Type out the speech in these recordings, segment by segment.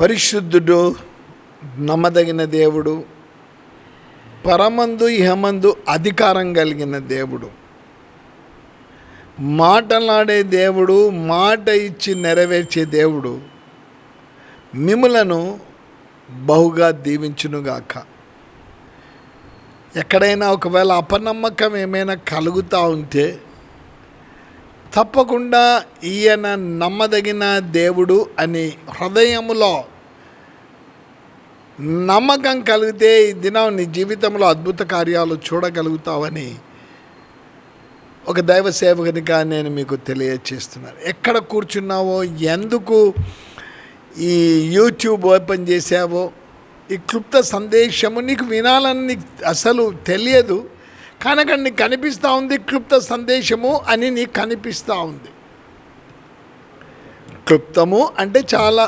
పరిశుద్ధుడు నమ్మదగిన దేవుడు పరమందు ఇహమందు అధికారం కలిగిన దేవుడు. మాటలాడే దేవుడు మాట ఇచ్చి నెరవేర్చే దేవుడు మిములను బహుగా దీవించునుగాక. ఎక్కడైనా ఒకవేళ అపనమ్మకం ఏమైనా కలుగుతూ ఉంటే తప్పకుండా ఈయన నమ్మదగిన దేవుడు అని హృదయములో నమ్మకం కలిగితే ఈ దినం నీ జీవితంలో అద్భుత కార్యాలు చూడగలుగుతావని ఒక దైవ సేవకునిగా నేను మీకు తెలియచేస్తున్నాను. ఎక్కడ కూర్చున్నావో ఎందుకు ఈ యూట్యూబ్ ఓపెన్ చేసావో ఈ క్లుప్త సందేశము నీకు వినాలని నీకు అసలు తెలియదు. కనుక నీకు కనిపిస్తూ ఉంది క్లుప్త సందేశము అని నీకు కనిపిస్తూ ఉంది. క్లుప్తము అంటే చాలా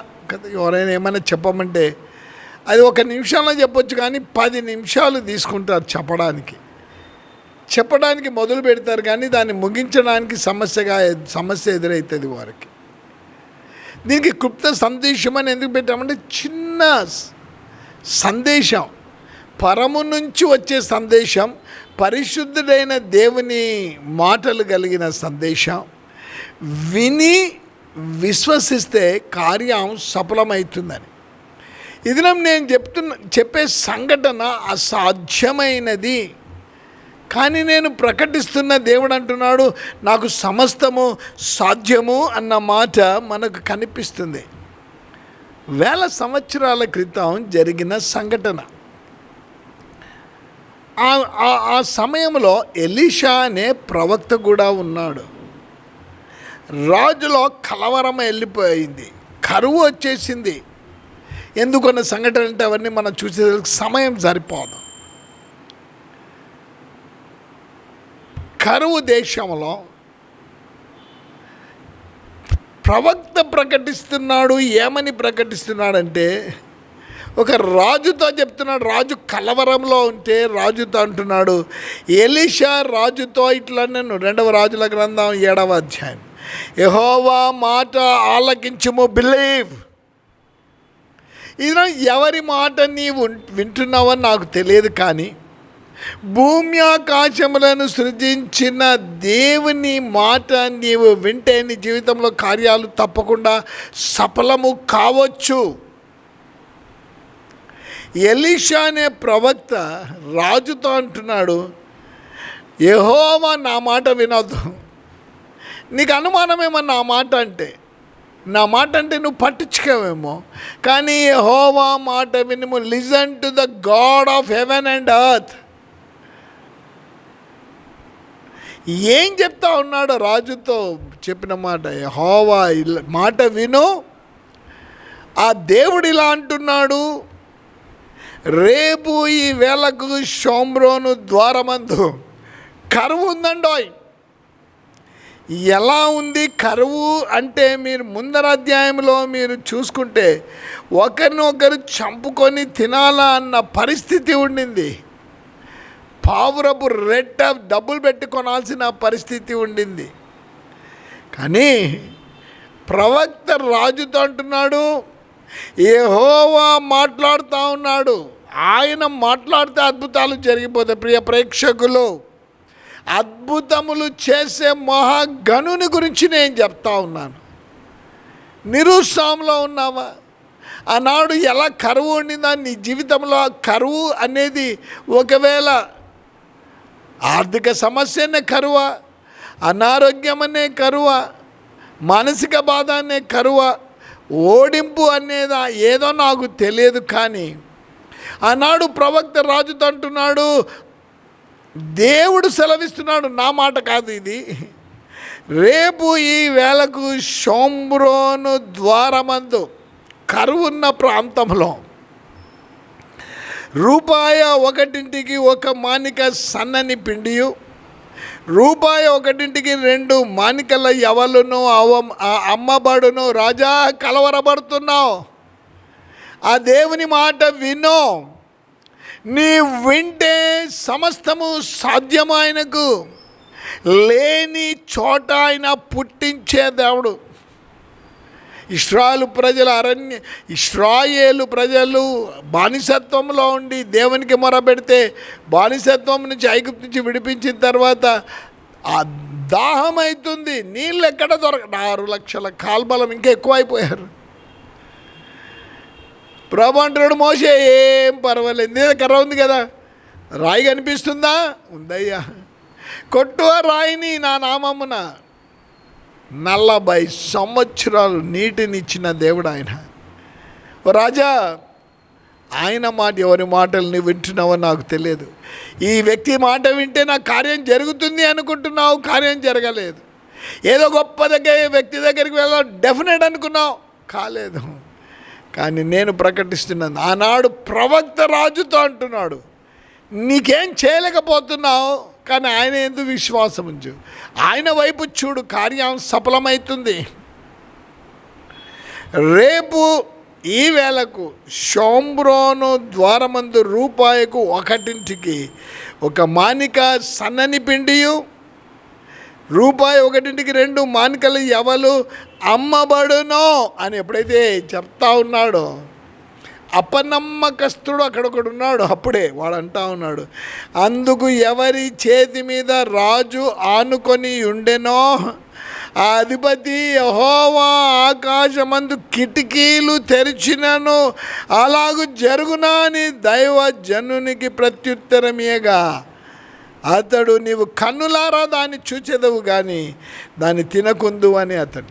ఎవరైనా ఏమైనా చెప్పమంటే అది ఒక నిమిషంలో చెప్పొచ్చు కానీ పది నిమిషాలు తీసుకుంటారు చెప్పడానికి. చెప్పడానికి మొదలు పెడతారు కానీ దాన్ని ముగించడానికి సమస్యగా సమస్య ఎదురవుతుంది వారికి. దీనికి క్లుప్త సందేశం అని ఎందుకు పెట్టామంటే చిన్న సందేశం. పరము నుంచి వచ్చే సందేశం పరిశుద్ధుడైన దేవుని మాటలు కలిగిన సందేశం. విని విశ్వసిస్తే కార్యం సఫలమవుతుందని ఇది నేను చెప్తున్న చెప్పే సంఘటన అసాధ్యమైనది. కానీ నేను ప్రకటిస్తున్న దేవుడు అంటున్నాడు నాకు సమస్తము సాధ్యము అన్న మాట మనకు కనిపిస్తుంది. వేల సంవత్సరాల క్రితం జరిగిన సంఘటన. ఆ- సమయంలో ఎలీషా అనే ప్రవక్త కూడా ఉన్నాడు. రాజులో కలవరం వెళ్ళిపోయింది. కరువు వచ్చేసింది. ఎందుకున్న సంఘటన అంటే అవన్నీ మనం చూసే సమయం సరిపోదు. కరువు దేశంలో ప్రవక్త ప్రకటిస్తున్నాడు ఏమని ప్రకటిస్తున్నాడంటే ఒక రాజుతో చెప్తున్నాడు రాజు కలవరంలో ఉంటే రాజుతో అంటున్నాడు ఎలిషా రాజుతో ఇట్లా నేను రెండవ రాజుల గ్రంథం ఏడవ అధ్యాయం. యహోవా మాట ఆలకించుము బిలీవ్ ఇది ఎవరి మాట నీవు వింటున్నావని నాకు తెలియదు కానీ భూమి ఆకాశములను సృజించిన దేవుని మాట నీవు వింటే నీ జీవితంలో కార్యాలు తప్పకుండా సఫలము కావచ్చు. ఎలీషా అనే ప్రవక్త రాజుతో అంటున్నాడు యెహోవా నా మాట వినొద్దు. నీకు అనుమానమేమో నా మాట అంటే? నా మాట అంటే నువ్వు పట్టించుకోవేమో. కానీ యెహోవా మాట వినుము listen to the God of heaven and earth ఏం చెప్తా ఉన్నాడు రాజుతో చెప్పిన మాట యెహోవా ఇలా మాట విను. ఆ దేవుడు ఇలా అంటున్నాడు రేపు ఈ వేళకు షోమ్రోను ద్వారమందు కరువు ఉందండోయ్. ఎలా ఉంది కరువు అంటే మీరు ముందర అధ్యాయంలో మీరు చూసుకుంటే ఒకరినొకరు చంపుకొని తినాలా అన్న పరిస్థితి ఉండింది. పావురపు రెట్ట డబ్బులు పెట్టి కొనాల్సిన పరిస్థితి ఉండింది. కానీ ప్రవక్త రాజుతో అంటున్నాడు ఏహోవా మాట్లాడుతూ ఉన్నాడు. ఆయన మాట్లాడితే అద్భుతాలు జరిగిపోతాయి. ప్రియ ప్రేక్షకులు అద్భుతములు చేసే మహాగణుని గురించి నేను చెప్తా ఉన్నాను. నిరుత్సాహంలో ఉన్నావా? ఆనాడు ఎలా కరువు ఉండిందా నీ జీవితంలో ఆ కరువు అనేది ఒకవేళ ఆర్థిక సమస్యనే కరువా? అనారోగ్యం అనే కరువా? మానసిక బాధ అనే కరువా? ఓడింపు అనేది ఏదో నాకు తెలియదు కానీ ఆనాడు ప్రవక్త రాజుతో అంటున్నాడు దేవుడు సెలవిస్తున్నాడు నా మాట కాదు ఇది. రేపు ఈ వేళకు షోమ్రోను ద్వారమందు కరువున్న ప్రాంతంలో రూపాయ ఒకటింటికి ఒక మానిక సన్నని పిండియు రూపాయి ఒకటింటికి రెండు మానికల ఎవలును అవ అమ్మబడును. రాజా కలవరపడుతున్నావు. ఆ దేవుని మాట వినో. నీ వింటే సమస్తము సాధ్యమైనకు ఆయనకు. లేని చోట ఆయన పుట్టించే దేవుడు. ఇస్రాయలు ప్రజలు అరణ్య ఇస్రాయేలు ప్రజలు బానిసత్వంలో ఉండి దేవునికి మొరబెడితే బానిసత్వం నుంచి ఐగుప్తు నుంచి విడిపించిన తర్వాత ఆ దాహం అవుతుంది. నీళ్ళు ఎక్కడ దొరక ఆరు లక్షల కాల్బలం ఇంకా ఎక్కువైపోయారు. ప్రభు మోసే ఏం పర్వాలేదు. నీ కర్ర ఉంది కదా. రాయి కనిపిస్తుందా? ఉందయ్యా. కొట్టు రాయిని నా నామమున. నలభై సంవత్సరాలు నీటినిచ్చిన దేవుడు ఆయన. రాజా ఆయన మాట ఎవరి మాటల్ని వింటున్నావో నాకు తెలియదు. ఈ వ్యక్తి మాట వింటే నా కార్యం జరుగుతుంది అనుకుంటున్నావు కార్యం జరగలేదు. ఏదో గొప్ప దగ్గర వ్యక్తి దగ్గరికి వెళ్ళా డెఫినెట్ అనుకున్నావు కాలేదు. కానీ నేను ప్రకటిస్తున్నాను ఆనాడు ప్రవక్త రాజుతో అంటున్నాడు నీకేం చేయలేకపోతున్నావు? కానీ ఆయన ఎందుకు విశ్వాసం ఉంచు? ఆయన వైపు చూడు కార్యం సఫలమవుతుంది రేపు ఈ వేళకు షోంబ్రోను ద్వారమందు రూపాయకు ఒకటింటికి ఒక మానిక సన్నని పిండియు రూపాయి ఒకటింటికి రెండు మానికలు ఎవలు అమ్మబడునో అని ఎప్పుడైతే చెప్తా ఉన్నాడో అపనమ్మకస్తుడు అక్కడొకడు ఉన్నాడు అప్పుడే వాడు అంటా ఉన్నాడు అందుకు ఎవరి చేతి మీద రాజు ఆనుకొని ఉండెనో ఆ అధిపతి యహోవా ఆకాశమందు కిటికీలు తెరిచినను అలాగు జరుగునా అని దైవ జనునికి ప్రత్యుత్తరమేగా అతడు నీవు కన్నులారా దాన్ని చూచెదవు కానీ దాన్ని తినకుందు అని అతడు.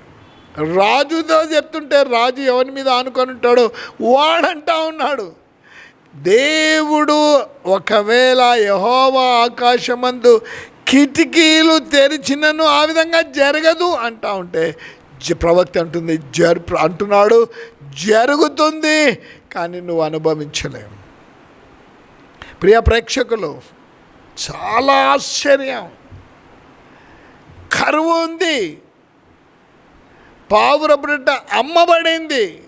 రాజుతో చెప్తుంటే రాజు ఎవరి మీద ఆనుకొని ఉంటాడో వాడంటా ఉన్నాడు. దేవుడు ఒకవేళ యహోవా ఆకాశమందు కిటికీలు తెరిచినను ఆ విధంగా జరగదు అంటా ఉంటే జ- ప్రవక్త అంటుంది జరు అంటున్నాడు జరుగుతుంది కానీ నువ్వు అనుభవించలేవు. ప్రియ ప్రేక్షకులు చాలా ఆశ్చర్యం. కరువు ఉంది. పావురబిడ్డ అమ్మబడింది.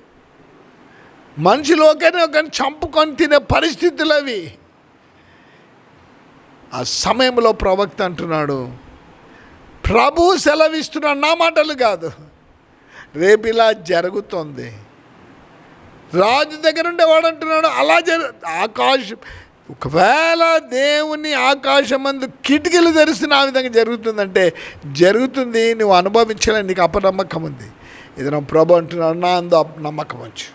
మనిషిలో ఒకరిని చంపుకొని తినే పరిస్థితులు అవి ఆ సమయంలో ప్రవక్త అంటున్నాడు ప్రభు సెలవిస్తున్నాడు నా మాటలు కాదు. రేపు ఇలా జరుగుతుంది. రాజు దగ్గర ఉండేవాడు అంటున్నాడు అలా జరు ఆకాశం ఒకవేళ దేవుని ఆకాశమందు కిటికీలు తెరిసిన ఆ విధంగా జరుగుతుందంటే జరుగుతుంది నువ్వు అనుభవించలే నీకు అపనమ్మకం ఉంది. ఇది నా ప్రభు అంటున్నాడు నా అందు నమ్మకం వచ్చు.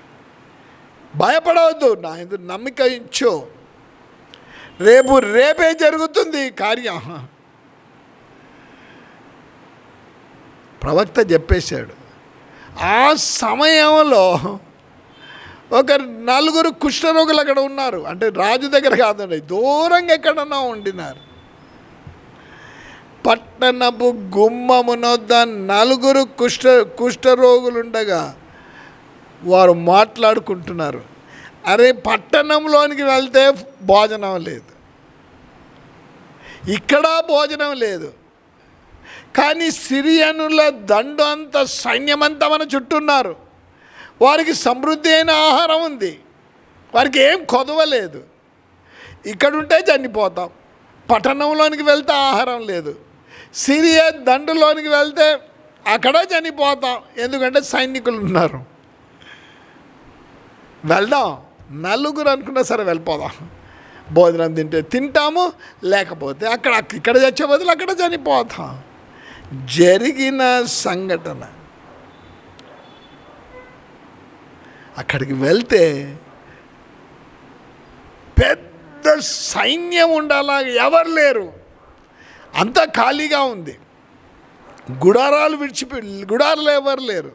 భయపడవద్దు నా ఎందు నమ్మిక ఇచ్చు రేపు రేపే జరుగుతుంది కార్యం. ప్రవక్త చెప్పేశాడు ఆ సమయంలో ఒక నలుగురు కుష్ఠరోగులు అక్కడ ఉన్నారు. అంటే రాజు దగ్గర కాదండి దూరంగా ఎక్కడన్నా ఉండినారు. పట్టణపు గుమ్మమునొద్ద నలుగురు కుష్ఠ కుష్ఠరోగులు ఉండగా వారు మాట్లాడుకుంటున్నారు. అరే పట్టణంలోనికి వెళ్తే భోజనం లేదు. ఇక్కడ భోజనం లేదు. కానీ సిరియనుల దండు అంత సైన్యమంతా మన చుట్టూన్నారు. వారికి సమృద్ధి అయిన ఆహారం ఉంది. వారికి ఏం కొదవలేదు ఇక్కడుంటే చనిపోతాం. పట్టణంలోనికి వెళ్తే ఆహారం లేదు. సిరియా దండలోనికి వెళ్తే అక్కడ చనిపోతాం. ఎందుకంటే సైనికులు ఉన్నారు. వెళ్దాం. నలుగురు అనుకున్నా సరే వెళ్ళిపోదాం. భోజనం తింటే తింటాము. లేకపోతే అక్కడ ఇక్కడ చచ్చే బదులు అక్కడ చనిపోతాం. జరిగిన సంఘటన. అక్కడికి వెళ్తే పెద్ద సైన్యం ఉండాలా ఎవరు లేరు. అంతా ఖాళీగా ఉంది. గుడారాలు విడిచిపె గుడారాలు ఎవరు లేరు.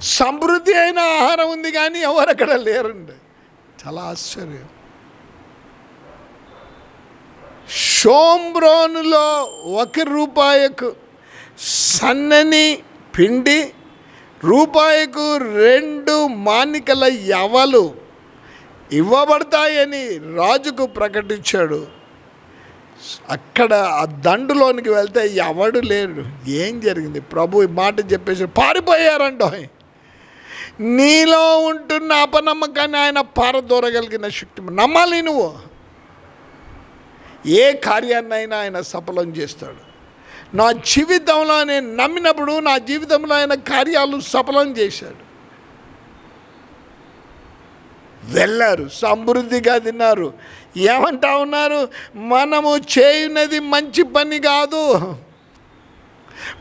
సమృద్ధి అయిన ఆహారం ఉంది కానీ ఎవరు అక్కడ లేరండి. చాలా ఆశ్చర్యం. షోమ్రోనులో ఒక రూపాయకు సన్నని పిండి రూపాయికు రెండు మానికల యవలు ఇవ్వబడతాయని రాజుకు ప్రకటించాడు. అక్కడ ఆ దండులోనికి వెళ్తే ఎవడు లేడు. ఏం జరిగింది? ప్రభు ఈ మాట చెప్పేసి పారిపోయారంట. నీలో ఉంటున్న అపనమ్మకాన్ని ఆయన పారదోరగలిగిన శక్తి నమ్మాలి నువ్వు. ఏ కార్యాన్నైనా ఆయన సఫలం చేస్తాడు. నా జీవితంలో నేను నమ్మినప్పుడు నా జీవితంలో ఆయన కార్యాలు సఫలం చేశాడు. వెళ్ళారు సమృద్ధిగా తిన్నారు. ఏమంటా ఉన్నారు? మనము చేయున్నది మంచి పని కాదు.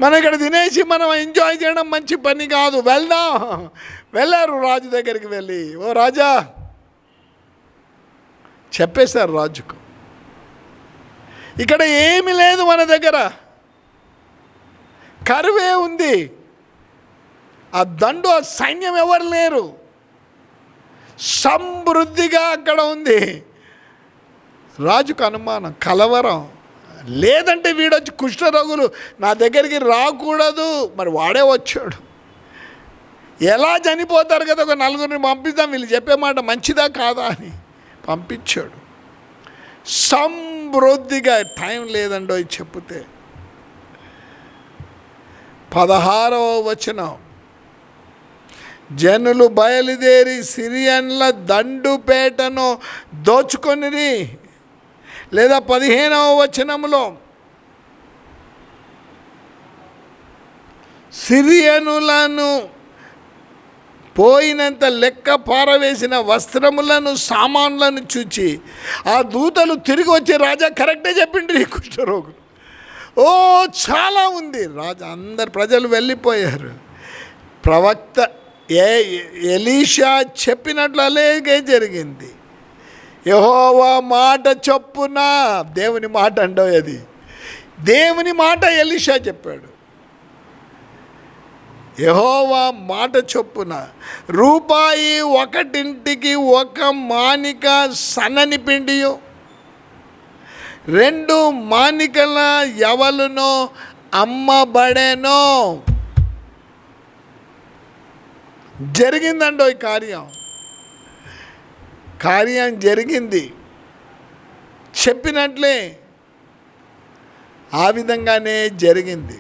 మనం ఇక్కడ తినేసి మనం ఎంజాయ్ చేయడం మంచి పని కాదు. వెళ్దాం. వెళ్ళారు రాజు దగ్గరికి వెళ్ళి. ఓ రాజా! చెప్పేశారు రాజుకు. ఇక్కడ ఏమీ లేదు మన దగ్గర. కరువే ఉంది. ఆ దండు ఆ సైన్యం ఎవరు లేరు. సమృద్ధిగా అక్కడ ఉంది. రాజుకు అనుమానం కలవరం. లేదంటే వీడొచ్చి కుష్ఠరోగులు నా దగ్గరికి రాకూడదు. మరి వాడే వచ్చాడు. ఎలా చనిపోతారు కదా ఒక నలుగురిని పంపిద్దాం. వీళ్ళు చెప్పే మాట మంచిదా కాదా అని పంపించాడు. సమృద్ధిగా టైం లేదండో ఇది చెప్తే పదహారవ వచనం. జనులు బయలుదేరి సిరియన్ల దండుపేటను దోచుకొనిరి. లేదా పదిహేనవ వచనములో సిరియనులను పోయినంత లెక్క పారవేసిన వస్త్రములను సామాన్లను చూచి ఆ దూతలు తిరిగి వచ్చి రాజా కరెక్టే చెప్పిండ్రు ఈ కుష్ఠరోగులు. ఓ చాలా ఉంది. రాజు అందరు ప్రజలు వెళ్ళిపోయారు. ప్రవక్త ఏ ఎలీషా చెప్పినట్లు అలాగే జరిగింది. యహోవా మాట చొప్పున దేవుని మాట అండవు అది దేవుని మాట ఎలీషా చెప్పాడు. యహోవా మాట చొప్పున రూపాయి ఒకటింటికి ఒక మానిక సన్నని పిండియో రెండు మానికల ఎవలునో అమ్మబడేనో. జరిగిందండో ఈ కార్యం? కార్యం జరిగింది. చెప్పినట్లే ఆ విధంగానే జరిగింది.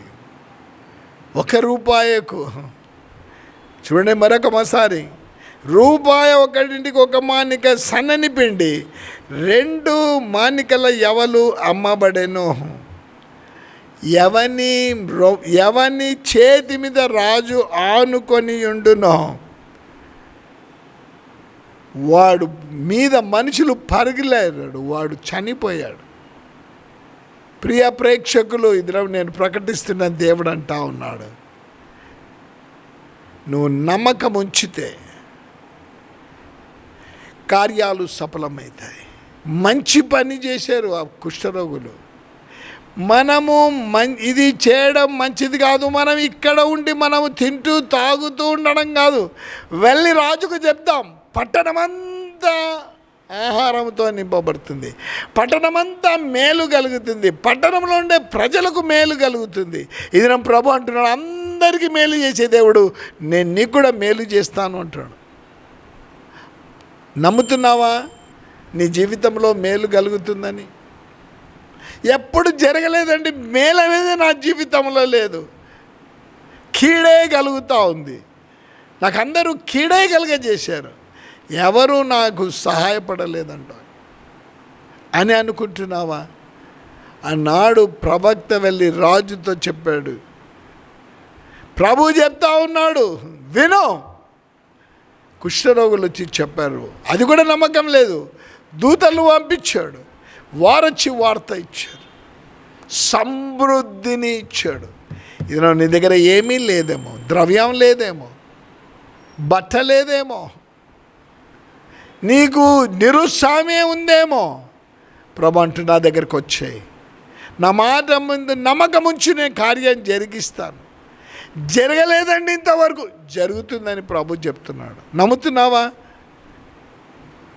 ఒక రూపాయకు. చూడండి మరొక మసారి. రూపాయి ఒకటింటికి ఒక మానిక సన్నని పిండి రెండు మానికల ఎవలు అమ్మబడెను. ఎవని ఎవని చేతి మీద రాజు ఆనుకొని ఉండునో వాడు మీద మనుషులు పరుగులేరాడు వాడు చనిపోయాడు. ప్రియ ప్రేక్షకులు ఇద్దరు నేను ప్రకటిస్తున్న దేవుడు అంటా ఉన్నాడు. నువ్వు నమ్మకం ఉంచితే కార్యాలు సఫలమవుతాయి మంచి పని చేశారు ఆ కుష్ఠరోగులు. మనము మం ఇది చేయడం మంచిది కాదు మనం ఇక్కడ ఉండి మనము తింటూ తాగుతూ ఉండడం కాదు. వెళ్ళి రాజుకు చెప్దాం. పట్టణమంతా ఆహారంతో నింపబడుతుంది. పట్టణమంతా మేలు కలుగుతుంది. పట్టణంలో ఉండే ప్రజలకు మేలు కలుగుతుంది. ఇది నా ప్రభు అంటున్నాడు అందరికీ మేలు చేసే దేవుడు నేను నీకు కూడా మేలు చేస్తాను అంటున్నాడు. నమ్ముతున్నావా? నీ జీవితంలో మేలు కలుగుతుందని. ఎప్పుడు జరగలేదండి మేలు అనేది నా జీవితంలో లేదు. కీడే కలుగుతూ ఉంది. నాకు అందరూ కీడే కలిగజేశారు. ఎవరు నాకు సహాయపడలేదంట. అని అనుకుంటున్నావా? ఆనాడు ప్రవక్త వెళ్ళి రాజుతో చెప్పాడు. ప్రభు చెప్తా ఉన్నాడు వినో. కుష్ఠరోగులు వచ్చి చెప్పారు. అది కూడా నమ్మకం లేదు. దూతలు పంపించాడు. వారొచ్చి వార్త ఇచ్చారు. సమృద్ధిని ఇచ్చాడు. ఇది నీ దగ్గర ఏమీ లేదేమో. ద్రవ్యం లేదేమో. బట్ట లేదేమో. నీకు నిరుత్సాహమే ఉందేమో. ప్రభు అంటూ నా దగ్గరకు వచ్చాయి. నా మాట ముందు నమ్మకం ఉంచి నేను కార్యం జరిగిస్తాను. జరగలేదండి ఇంతవరకు. జరుగుతుందని ప్రభు చెప్తున్నాడు. నమ్ముతున్నావా?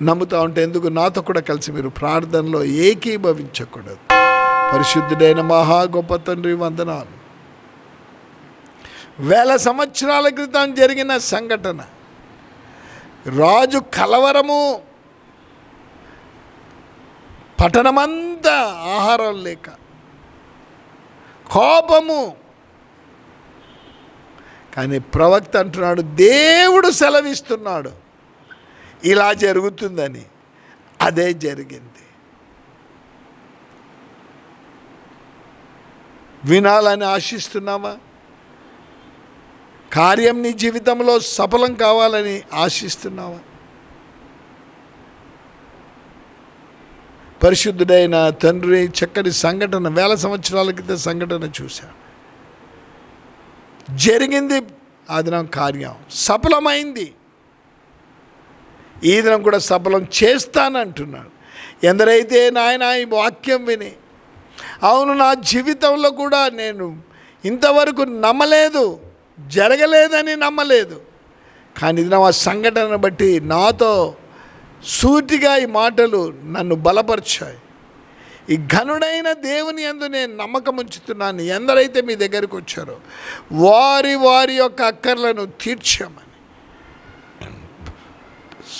నమ్ముతా ఉంటే ఎందుకు? నాతో కూడా కలిసి మీరు ప్రార్థనలో ఏకీభవించకూడదు. పరిశుద్ధుడైన మహా గొప్ప తండ్రి వందనాలు. వేల సంవత్సరాల క్రితం జరిగిన సంఘటన. రాజు కలవరము పట్టణమంతా ఆహారం లేక కోపము కానీ ప్రవక్త అంటున్నాడు దేవుడు సెలవిస్తున్నాడు. ఇలా జరుగుతుందని. అదే జరిగింది. వినాలని ఆశిస్తున్నావా? కార్యం నీ జీవితంలో సఫలం కావాలని ఆశిస్తున్నావా? పరిశుద్ధుడైన తండ్రి చక్కని సంఘటన వేల సంవత్సరాల క్రితం సంఘటన చూశాను జరిగింది. ఆ దినం కార్యం సఫలమైంది. ఈ దినం కూడా సఫలం చేస్తానంటున్నాడు. ఎందరైతే నాయన ఈ వాక్యం విని అవును నా జీవితంలో కూడా నేను ఇంతవరకు నమ్మలేదు జరగలేదని నమ్మలేదు. కానీ ఇది నా సంఘటనను బట్టి నాతో సూటిగా ఈ మాటలు నన్ను బలపరిచాయి. ఈ ఘనుడైన దేవుని యందు నేను నమ్మకం ఉంచుతున్నాను ఎందరైతే మీ దగ్గరికి వచ్చారో వారి వారి యొక్క అక్కర్లను తీర్చామని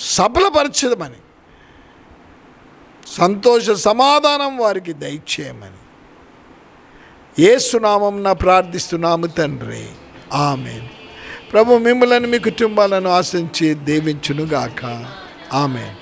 సఫలపరచదమని సంతోష సమాధానం వారికి దయచేయమని. ఏసునామం ప్రార్థిస్తున్నాము తండ్రి. ఆమె ప్రభు మిమ్మలను మీ కుటుంబాలను ఆశించి దీవించునుగాక. ఆమె